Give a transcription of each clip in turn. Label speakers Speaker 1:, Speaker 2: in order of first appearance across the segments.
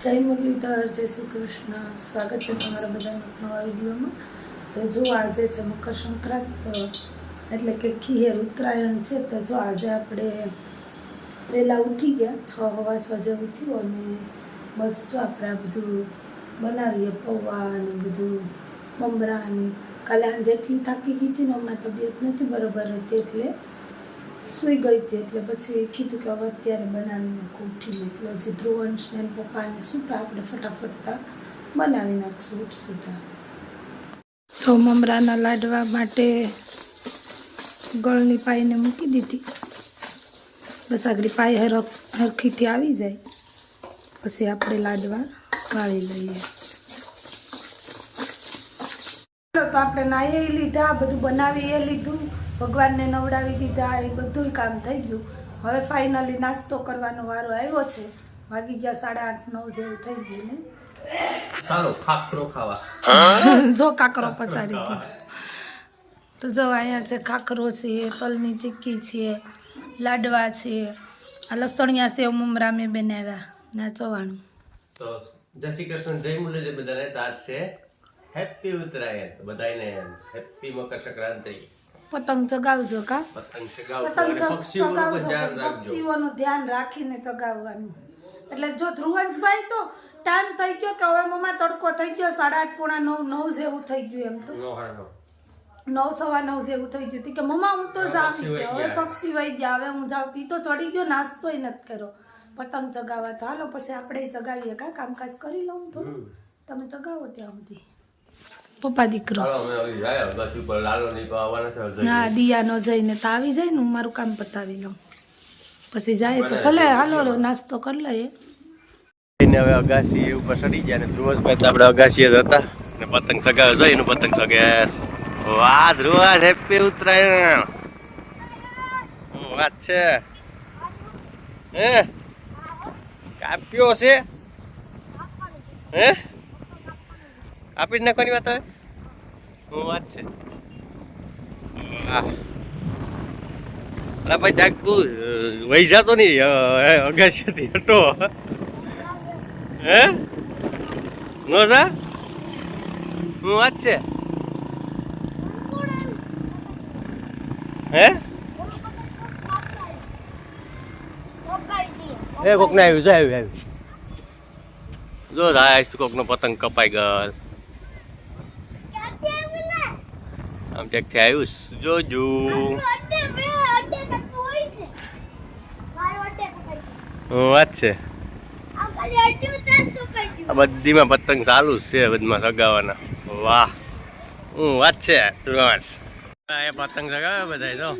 Speaker 1: જય મુરલીધર, જય શ્રી કૃષ્ણ. સ્વાગત છે તમારા બધાના નવા વિડીયોમાં. તો જો આજે છે મકર સંક્રાંત, એટલે કે ખીહેર ઉત્તરાયણ છે, તો જો આજે આપણે વહેલા ઉઠી ગયા, છ હવા છ જેવું થયું અને બસ જો આપણે આ બધું બનાવીએ, પૌવા અને બધું મમરા અને કાલે આજે એટલી થાકી ગઈ હતી ને હમણાં તબિયત નથી બરાબર હતી એટલે સૂઈ ગઈ હતી એટલે પછી કીધું કે હવે અત્યારે બનાવી નાખું ઉઠીને એટલે હજી ધ્રુવંશ ને પપ્પાને સૂતા, આપણે ફટાફટતા બનાવી નાખશું ઉઠ સૂતા તો મમરાના લાડવા માટે ગળની પાઈને મૂકી દીધી. બસ આગળ પાય હર હરખીથી આવી જાય. પછી આપણે લાડવા વાળી લઈએ. તો આપણે નાહી લીધા બધું બનાવી એ લીધું. ભગવાનને નવડાવી દીધા એ બધું કામ થઈ ગયું. હવે ફાઇનલી નાસ્તો કરવાનો વારો આવ્યો છે. વાગી ગયા સાડા આઠ નવ જેવું થઈ ગયું ને?
Speaker 2: ચાલો ખાખરો ખાવા.
Speaker 1: જો કાકરો પસાડી દીધો. તો જો અહીંયા છે ખાખરો છે તલની ચીક્કી છે લાડવા છે. આ લસણિયા સેવ મમરા મેં બનાવ્યા ના ચોવાણું.
Speaker 2: તો જય શ્રી કૃષ્ણ જય મુરલીધર બધાને. તો આજ છે હેપી ઉત્તરાયણ. બધાને હેપી મકર સંક્રાંતિ.
Speaker 1: પતંગ ચગાવજો કા?
Speaker 2: પતંગ પક્ષીઓનું
Speaker 1: ચગાવજો.
Speaker 2: ધ્યાન રાખજો.
Speaker 1: પક્ષીઓનું ધ્યાન રાખીને ચગાવવાનું. એટલે જો ધ્રુવંશભાઈ તો ટાઈમ થઈ ગયો કે હવે મમ્મા તડકો થઈ ગયો સાડા આઠ પોણા નવ નવ જેવું થઈ ગયું એમ તો. નવ સવા નવ જેવું થઈ ગયું. કે મમ્મા હું તો જાઉં
Speaker 2: પક્ષી
Speaker 1: હવે પક્ષી વહી ગયા. હવે હું જાઉં. તી તો ચડી ગયો નાસ્તોય નથી કર્યો. પતંગ ચગાવવા તો હાલો પછી આપણે ચગાવીએ કા? કામકાજ કરી લઉં તો. તમે ચગાવો ત્યાં સુધી. પપ્પા દીકરો.
Speaker 2: ની છે
Speaker 1: દિયા નો જઈને તો આવી જાય ને હું મારું કામ પતાવી લઉં. પછી જાય તો ભલે હાલો નાસ્તો કરી લઈએ
Speaker 2: હવે અગાસી ઉપર ચડી ગયા ને ધ્રુવસભાઈ તો આપણે અગાસી જ હતા ને પતંગ ચગાવે જાય એનું પતંગ ચગે વાહ ધ્રુવ હેપી ઉત્તરાયણ. વાત છે? હે? કાપ્યો છે હે? કાપી જ નાખવાની વાત હવે? શું વાત છે. અરે અલા ભાઈ જાગ તું વહી જાતો નહીં અગાશિયાથી હટો. હે? નો સા શું વાત છે. હે? એ કોક ને આવ્યું જો આવ્યું આવ્યું. જો રાઈસ કોક નો પતંગ કપાઈ ગયો. આમ ક્યાંકથી આવ્યું. જોજો. વાત છે. આ બધીમાં પતંગ ચાલુ છે, બધમાં સગાવાના. વાહ. હું વાત છે એ પતંગ સગાવે બધા જો.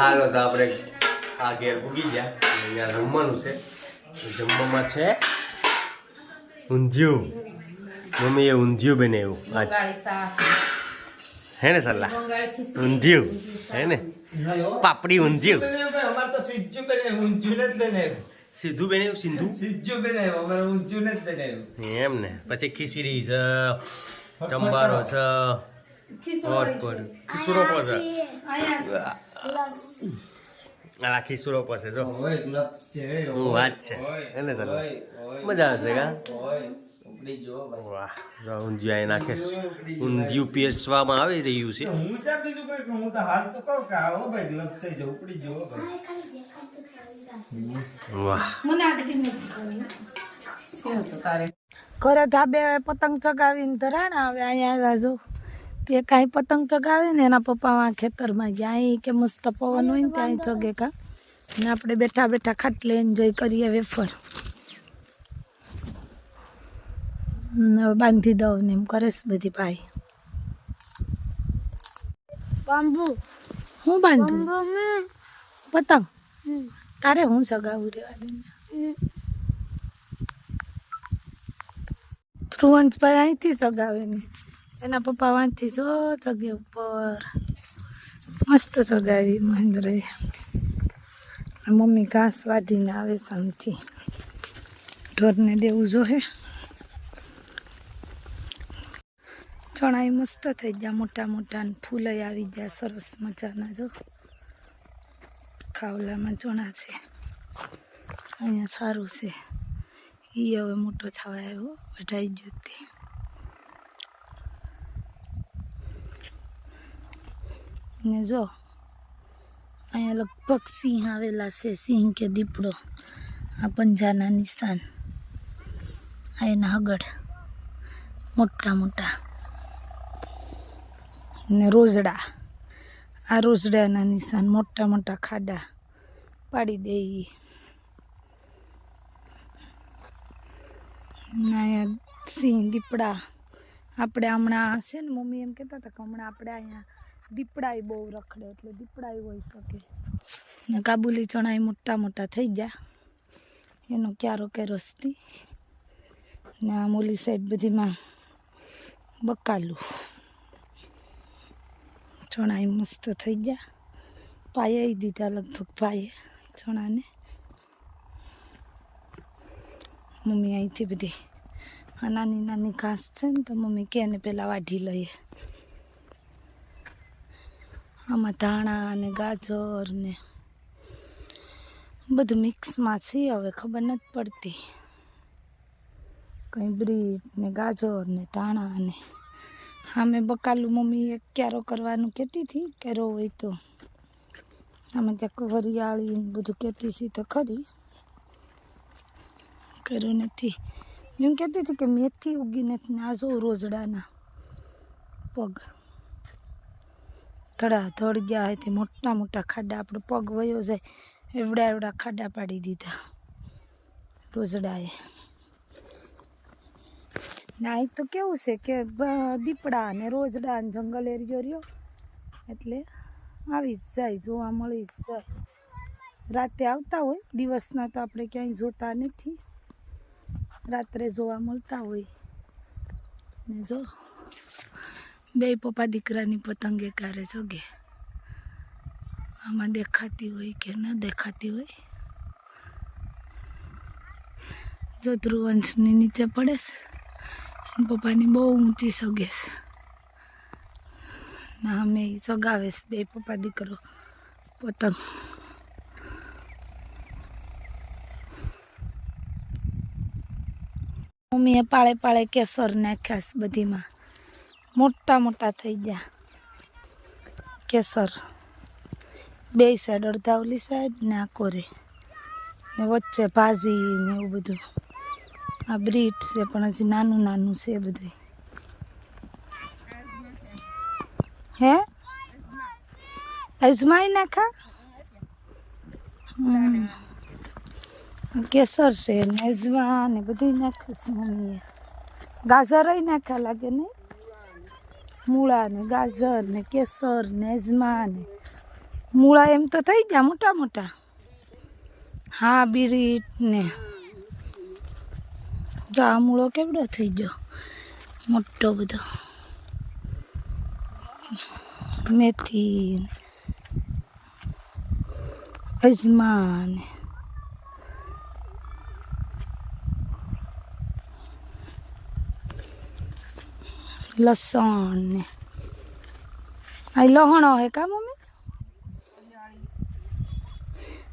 Speaker 2: હાલો તો આપણે આ ઘેર ભૂગી ગયા. અહીંયા જમવાનું છે. જમવામાં છે ઊંધિયું. મમ્મીએ ઊંધિયું બનાવ્યું આજ. હે ને સલાહ ઊંધિયું. હે ને? પાપડી ઊંધિયું.
Speaker 3: બનાવ્યું
Speaker 2: સીધું બનાવ્યું. સિંધુ
Speaker 3: બનાવ્યું? અમારે બનાવ્યું.
Speaker 2: એમ ને. પછી ખીચડી છે ચંબારો છે ખીસુરો પર છે. આ ખીસુરો પાસે જો. હું વાત છે. એને ચાલો. મજા આવશે કા? વાહ ઊંધિયા નાખે છે. ઊંધિયું પીસવામાં આવી રહ્યું છે.
Speaker 3: હું ત્યાં બીજું કઈ હું તો હાલ તો કહું કે આવો ભાઈ ગ્લબ થઈ જાય ઉપડી ગયો
Speaker 2: વાહ.
Speaker 1: મને આગળ ઘરે ધાબે પતંગ ચગાવીને ધરાણા આવે અહીંયા જો. તે કાંઈ પતંગ ચગાવે ને એના પપ્પા ખેતરમાં ગયા. અહીં કે મસ્ત પવન હોય ને ત્યાં ચગે કા. ને આપણે બેઠા બેઠા ખાટલે એન્જોય કરીએ વેફર. બાંધી દઉં ને એમ કરે છે બધી ભાઈ.
Speaker 4: બાંબુ
Speaker 1: હું બાંધું? પતંગ? તારે હું સગાવું રેવા દે ને. ધ્રુવંશભાઈ અહીંથી સગાવે ને. એના પપ્પા વાંથી જો જગ્યા ઉપર મસ્ત ચગાવી મહેન્દ્રએ. મમ્મી ઘાસ વાઢીને આવે સામથી ઢોરને દેવું જોહે. ચણાઈ મસ્ત થઈ ગયા મોટા મોટા ને ફૂલય આવી ગયા સરસ મજાના જો. ખાવલામાં ચણા છે. અહીંયા સારું છે. એ હવે મોટો છાવા આવ્યો વઢાઈ ગયો તે. ને જો, અહીંયા લગભગ સિંહ આવેલા છે, સિંહ કે દીપડો. આ પંજાના નિશાન આ એના હગડ. મોટા મોટા. ને રોજડા. આ રોજડાના નિશાન મોટા મોટા ખાડા પાડી દે અહીંયા સિંહ, દીપડા. આપણે હમણાં છે ને, મમ્મી એમ કહેતા હતા કે હમણાં આપણે અહીંયા દીપડાય બહુ રખડે એટલે દીપડાય હોઈ શકે. ને કાબુલી ચણાઈ મોટા મોટા થઈ ગયા. એનો ક્યારો કેરોસથી ને આ મોલી સાઈડ બધીમાં બકાલું. ચણાઈ મસ્ત થઈ ગયા. પાયે દીધા લગભગ પાયે ચણાને. મમ્મી અહીંથી બધી નાની નાની ઘાસ છે ને તો મમ્મી કે ને પહેલાં વાઢી લઈએ. આમાં ધાણા ને ગાજર ને બધું મિક્સમાં છે, હવે ખબર નથી પડતી. કંઈ બ્રીટ ને ગાજર ને ધાણા ને. આમે બકાલું મમ્મી એક ક્યારો કરવાનું કહેતી હતી કેરો હોય તો. અમે ત્યાં વરિયાળી બધું કહેતી હતી તો ખરી. કર્યું નથી. એમ કહેતી હતી કે મેથી ઉગી નથી ને આ જો રોજડાના પગ. ધડા ધડ ગયા તે મોટા મોટા ખાડા, આપણો પગ વયો જાય, એવડા એવડા ખાડા પાડી દીધા રોજડાએ. ને તો કેવું છે કે દીપડા ને રોજડા ને જંગલ એરિયો રહ્યો, એટલે આવી જ જાય, જોવા મળી જ જાય. રાતે આવતા હોય, દિવસના તો આપણે ક્યાંય જોતા નથી. રાત્રે જોવા મળતા હોય. ને જો બે પપ્પા દીકરાની પતંગે કારે જગે આમાં દેખાતી હોય કે ન દેખાતી હોય? જો ધ્રુવંશની નીચે પડેશ, એના પપ્પાની બહુ ઊંચી સગેશ. ના અમે સગાવેશ સગાવે બે પપ્પા દીકરો પતંગ. મમ્મીએ પાળે પાળે કેસર નાખ્યા બધીમાં. મોટા મોટા થઈ ગયા. કેસર. બે સાઈડ અડધા ઓલી સાઈડ ને આ કોરે. ને વચ્ચે ભાજી ને એવું બધું. આ બ્રીટ છે, પણ હજી નાનું નાનું છે બધું. હે? અજમાઈ નાખા. કેસર છે ને અજમા ને બધું નાખ્યું છે મમ્મીએ. ગાજર નાખ્યા લાગે ને મૂળા ને ગાજર ને કેસર ને અજમા મૂળા એમ તો થઈ ગયા મોટા મોટા. હા બીરીટ ને જો આ મૂળો કેવડો થઈ ગયો? મોટો બધો. મેથી અજમા લસણ ને આ લહણો હે કા મમ્મી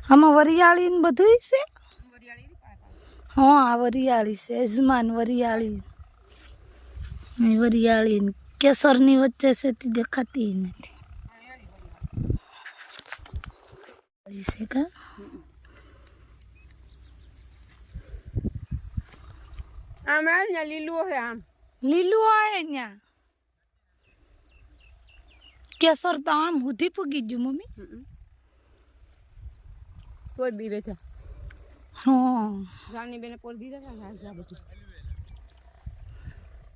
Speaker 1: આમાં વરિયાળી ને બધું છે હા આ વરિયાળી છે અજમાન વરિયાળી અહીં વરિયાળી ને કેસરની વચ્ચે છે તે દેખાતી નથી એ છે કા
Speaker 4: આમ આવ ને લીલું હે આમ
Speaker 1: લીલું આવે ત્યાં કેસર તો આમ સુધી પૂગી ગયું મમ્મી.
Speaker 4: કોઈ બી બેઠા.
Speaker 1: હા.
Speaker 4: રાની બેને પોલ દીધા હતા ને આ બધું.